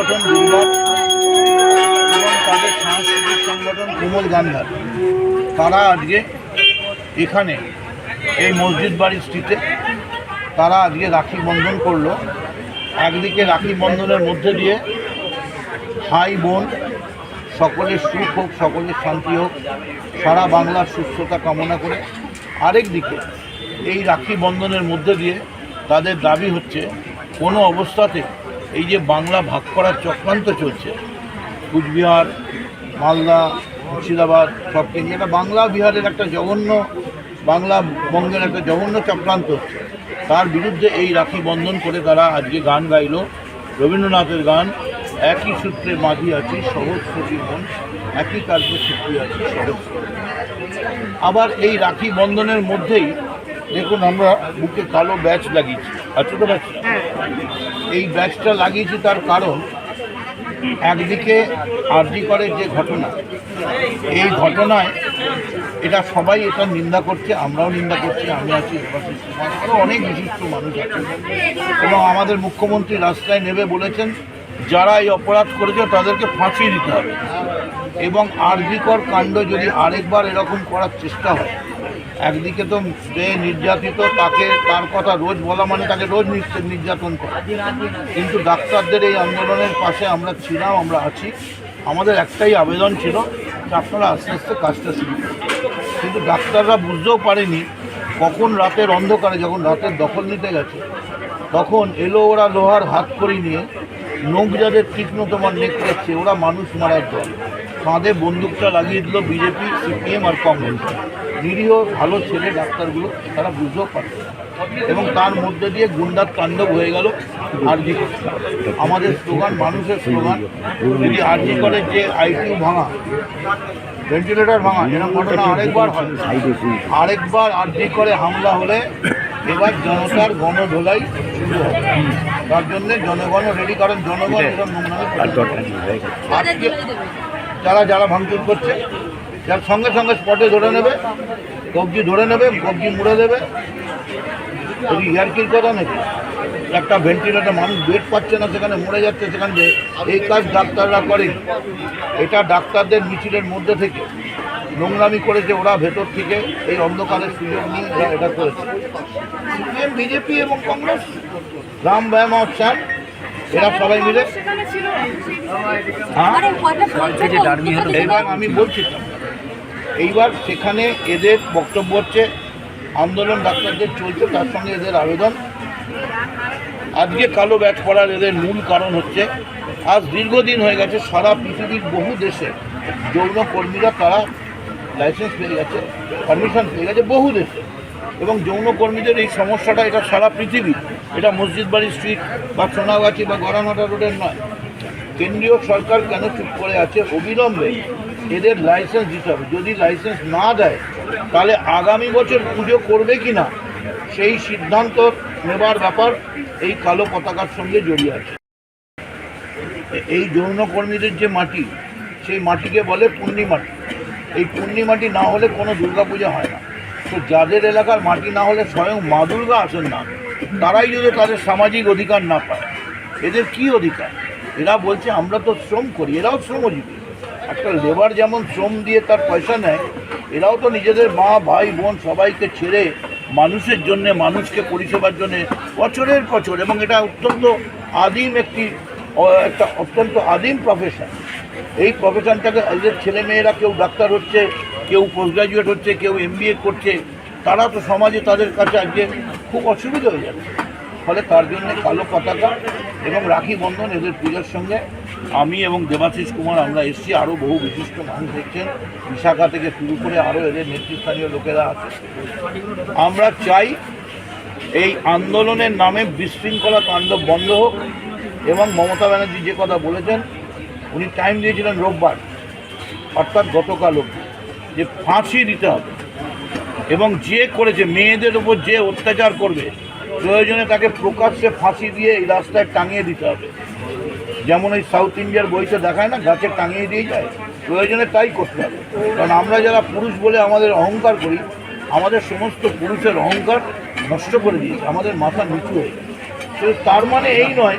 সংগঠন এবং তাদের সাংস্কৃতিক সংগঠন কোমল গান্ধার। তারা আজকে এখানে এই মসজিদ বাড়ির স্ট্রিটে তারা আজকে রাখি বন্ধন করল। একদিকে রাখি বন্ধনের মধ্যে দিয়ে ভাই বোন, সকলের সুখ হোক, সকলের শান্তি হোক, সারা বাংলার সুস্থতা কামনা করে আরেক দিকে এই রাখি বন্ধনের মধ্যে দিয়ে তাদের দাবি হচ্ছে, কোনো অবস্থাতে এই যে বাংলা ভাগ করার চক্রান্ত চলছে, কুচবিহার, মালদা, মুর্শিদাবাদ, সব নিয়ে একটা বাংলা বিহারের একটা জঘন্য, বাংলা বঙ্গের একটা জঘন্য চক্রান্ত হচ্ছে। তার বিরুদ্ধে এই রাখি বন্ধন করে তারা আজকে গান গাইলো। রবীন্দ্রনাথের গান, একই সূত্রে মাঝি আছি, সহজ মন, একই কার্যসূত্রে আছি, সহজ আবার এই রাখি বন্ধনের মধ্যেই দেখুন আমরা বুকে কালো ব্যাচ লাগিয়েছি। আর ছোটো ব্যাচ? না। এই ব্যাচটা লাগিয়েছি তার কারণ, একদিকে আরজি করে যে ঘটনা, এই ঘটনায় এটা সবাই এটা নিন্দা করছে, আমরাও নিন্দা করছি, আমি আছি আরও অনেক বিশিষ্ট মানুষ আছে। এবং আমাদের মুখ্যমন্ত্রী রাস্তায় নেবে বলেছেন, যারা এই অপরাধ করেছে তাদেরকে ফাঁসি দিতে হবে। এবং আরজিকর কাণ্ড যদি আরেকবার এরকম করার চেষ্টা হয় একদিকে তো যে নির্যাতিত তাকে তার কথা রোজ বলা মানে তাকে রোজ নির্যাতন করা। কিন্তু ডাক্তারদের এই আন্দোলনের পাশে আমরা ছিলাম, আমরা আছি। আমাদের একটাই আবেদন ছিল যে আপনারা আস্তে আস্তে কাজটা শুরু কিন্তু ডাক্তাররা বুঝতেও পারেনি কখন রাতের অন্ধকারে, যখন রাতের দখল নিতে গেছে, তখন এলো ওরা লোহার হাত করে নিয়ে নখ যাদের তীক্ষ্ণ তোমার নেক করছে ওরা মানুষ মারার দল। কাঁধে বন্দুকটা লাগিয়ে দিল বিজেপি, সিপিএম আর কংগ্রেস। নিরীহ ভালো ছেলে ডাক্তারগুলো তারা বুঝতেও পারছে এবং তার মধ্যে দিয়ে গুন্ডার তাণ্ডব হয়ে গেল আরজি আমাদের স্লোগান মানুষের স্লোগান যদি আরজি করে যে আইটিউ ভাঙা ভেন্টিলেটর ভাঙা এরকম ঘটনা আরেকবার হয়। আরেকবার আরজি করে হামলা হলে এবার জনতার গণধোলাই শুরু হবে। তার জন্যে জনগণ রেডি কারণ জনগণ এসব নোংরামি করে। না। আজকে যারা যারা ভাঙচুর করছে যার সঙ্গে সঙ্গে স্পটে ধরে নেবে কবজি ধরে নেবে কবজি মুড়ে দেবে। যদি ইয়ারকির কথা নাকি? একটা ভেন্টিলেটার মানুষ বেড পাচ্ছে না সেখানে মরে যাচ্ছে সেখানে যে এই কাজ ডাক্তাররা করে। এটা ডাক্তারদের মিছিলের মধ্যে থেকে নোংরামি করেছে ওরা ভেতর থেকে এই অন্ধকারের সুযোগ নিয়ে এটা করেছে। সিপিএম বিজেপি এবং কংগ্রেস রাম ব্যায়াম চান এরা সবাই মিলে। হ্যাঁ? এইবার। আমি বলছি এইবার সেখানে এদের বক্তব্য হচ্ছে, আন্দোলন ডাক্তারদের চলছে, তার সঙ্গে এদের আবেদন। আজকে কালো ব্যাট করার এদের মূল কারণ হচ্ছে, আজ দীর্ঘদিন হয়ে গেছে, সারা পৃথিবীর বহু দেশে যৌন কর্মীরা তারা লাইসেন্স পেয়ে গেছে পারমিশন পেয়ে গেছে, বহু দেশে। এবং যৌন কর্মীদের এই সমস্যাটা, এটা সারা পৃথিবী, এটা মসজিদ বাড়ি স্ট্রিট বা সোনাগাছি বা গড়ামাটা রোডের নয়। কেন্দ্রীয় সরকার কেন চুপ করে আছে? অবিলম্বে এদের লাইসেন্স দিতে হবে। যদি লাইসেন্স না দেয়, তাহলে আগামী বছর পুজো করবে কি না, সেই সিদ্ধান্ত নেবার ব্যাপার এই কালো পতাকার সঙ্গে জড়িয়ে আছে। এই যৌনকর্মীদের যে মাটি, সেই মাটিকে বলে পূর্ণিমাটি। এই পূর্ণিমাটি না হলে কোনো দুর্গাপূজা হয় না। তো যাদের এলাকার মাটি না হলে স্বয়ং মা দুর্গা আসেন না, তারাই যদি তাদের সামাজিক অধিকার না পায়, এদের কি অধিকার? এরা বলছে, আমরা তো শ্রম করি। এরাও শ্রমজীবী। একটা লেবার যেমন শ্রম দিয়ে তার পয়সা নেয়, এরাও তো নিজেদের মা, ভাই, বোন সবাইকে ছেড়ে মানুষের জন্য, মানুষকে পরিষেবার জন্য বছরের বছর, এবং এটা অত্যন্ত আদিম একটি একটা অত্যন্ত আদিম প্রফেশন এই প্রফেশনটাকে এদের ছেলে মেয়েরা কেউ ডাক্তার হচ্ছে, কেউ পোস্ট গ্রাজুয়েট হচ্ছে, কেউ এম করছে, তারা তো সমাজে তাদের কাছে আজকে খুব অসুবিধা হয়ে যাচ্ছে। ফলে তার জন্য কালো পতাকা এবং রাখি বন্ধন এদের পূজার সঙ্গে আমি এবং দেবাশিস কুমার, আমরা এসেছি। আরও বহু বিশিষ্ট মানুষ দেখছেন। বিশাখা থেকে শুরু করে আরও এদের নেতৃস্থানীয় লোকেরা আছে। আমরা চাই এই আন্দোলনের নামে বিশৃঙ্খলা তাণ্ডব বন্ধ হোক এবং মমতা ব্যানার্জি যে কথা বলেছেন, উনি টাইম দিয়েছিলেন রোববার, অর্থাৎ গতকাল অবধি, যে ফাঁসি দিতে হবে। এবং যে করেছে, মেয়েদের উপর যে অত্যাচার করবে, প্রয়োজনে তাকে প্রকাশ্যে ফাঁসি দিয়ে এই রাস্তায় টাঙিয়ে দিতে হবে। যেমন এই সাউথ ইন্ডিয়ার বইতে দেখায় না, গাছে টাঙিয়ে দিয়ে যায়। প্রয়োজনে তাই করতে হবে। কারণ আমরা যারা পুরুষ বলে আমাদের অহংকার করি, আমাদের সমস্ত পুরুষের অহংকার নষ্ট করে দিয়েছে আমাদের মাথা নিচু হয়ে তো তার মানে এই নয়,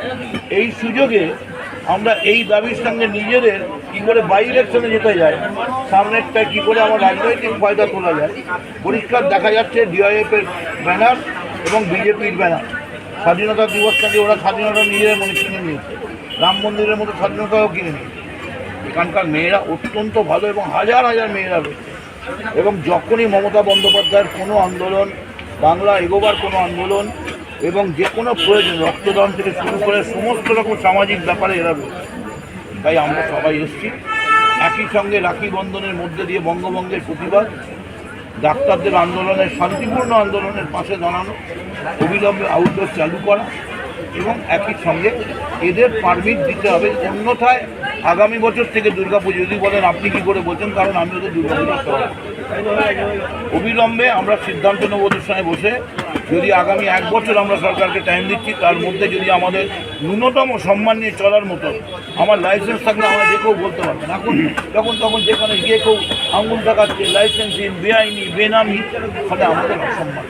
এই সুযোগে আমরা এই দাবির সঙ্গে নিজেদের কি করে বাই ইলেকশনে যেতে যায়, সামনেরটা কি করে আমার রাজনৈতিক ফায়দা তোলা যায়, পরিষ্কার দেখা যাচ্ছে ডিআইএফ এর ব্যানার এবং বিজেপির ব্যানার। স্বাধীনতা দিবসটাকে ওরা স্বাধীনতা নিজেদের মনে কিনে নিয়েছে। রাম মন্দিরের মতো স্বাধীনতাও কিনে নিয়েছে। এখানকার মেয়েরা অত্যন্ত ভালো এবং হাজার হাজার মেয়েরা রয়েছে। এবং যখনই মমতা বন্দ্যোপাধ্যায়ের কোনো আন্দোলন, বাংলা এগোবার কোনো আন্দোলন এবং যে কোনো প্রয়োজন, রক্তদান থেকে শুরু করে সমস্ত রকম সামাজিক ব্যাপারে এরা রয়েছে। তাই আমরা সবাই এসেছি। একই সঙ্গে রাখি বন্ধনের মধ্যে দিয়ে বঙ্গভঙ্গের প্রতিবাদ, ডাক্তারদের আন্দোলনের শান্তিপূর্ণ আন্দোলনের পাশে দাঁড়ানো, অবিলম্বে আউটডোর চালু করা এবং একই সঙ্গে এদের পারমিট দিতে হবে। অন্যথায় আগামী বছর থেকে দুর্গাপুজো। যদি বলেন আপনি কি করে বলছেন, কারণ আমি ওদের দুর্গাপুজো অবিলম্বে আমরা সিদ্ধান্ত নেব ওদের সঙ্গে বসে। যদি আগামী এক বছর আমরা সরকারকে টাইম দিচ্ছি, তার মধ্যে যদি আমাদের ন্যূনতম সম্মান নিয়ে চলার মতো আমার লাইসেন্স থাকলে আমরা যে কেউ বলতে পারব না। এখন যখন তখন যেখানে গিয়ে কেউ আঙুল দেখাচ্ছে লাইসেন্সহীন বেআইনি বেনামি ফলে আমাদের অসম্মান।